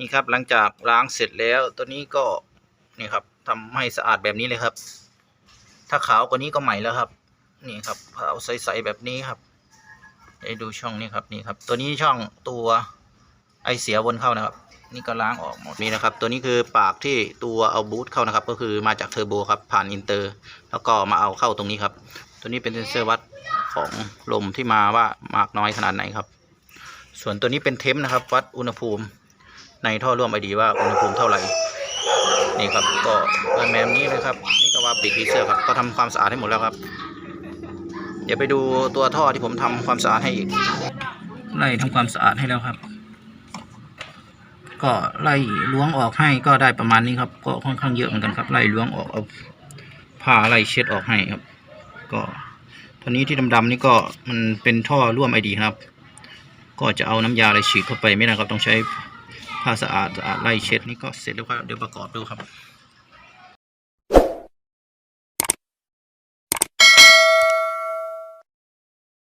นี่ครับหลังจากล้างเสร็จแล้วตัวนี้ก็นี่ครับทำให้สะอาดแบบนี้เลยครับ ถ้าขาวกว่านี้ก็ใหม่แล้วครับ นี่ครับขาวใสๆแบบนี้ครับให้ดูช่องนี้ครับนี่ครับ ตัวนี้ช่องตัวไอเสียวนเข้านะครับ นี่ก็ล้างออกหมดนี่นะครับ ตัวนี้คือปากที่ตัวเอาบูทเข้านะครับ ก็คือมาจากเทอร์โบครับผ่านอินเตอร์ แล้วก็มาเอาเข้าตรงนี้ครับ ตัวนี้เป็นเซนเซอร์วัดของลมที่มาว่ามากน้อยขนาดไหนครับ ส่วนตัวนี้เป็นเทมนะครับ วัดอุณหภูมิ ในท่อร่วมไอดีว่าอุณหภูมิเท่าไหร่นี่ครับก็เปิดแมมนี้เลยครับนี่ก็ว่าปิดพีเซอร์ครับก็ทำความสะอาดให้หมดแล้วครับ เดี๋ยวไปดูตัวท่อที่ผมทำความสะอาดให้อีกไล่ทำความสะอาดให้แล้วครับ ก็ไล่ล้วงออกให้ก็ได้ประมาณนี้ครับ ก็ค่อนข้างเยอะเหมือนกันครับไล่ล้วงออกเอาผ้าไล่เช็ดออกให้ครับ ก็ตัวนี้ที่ดำๆนี่ก็มันเป็นท่อร่วมไอดีครับ ก็จะเอาน้ำยาอะไรฉีดเข้าไปไม่ได้ครับต้องใช้ ผ้าสะอาดสะอาดไล่เช็ดนี่ก็เสร็จแล้วครับเดี๋ยวประกอบดูครับ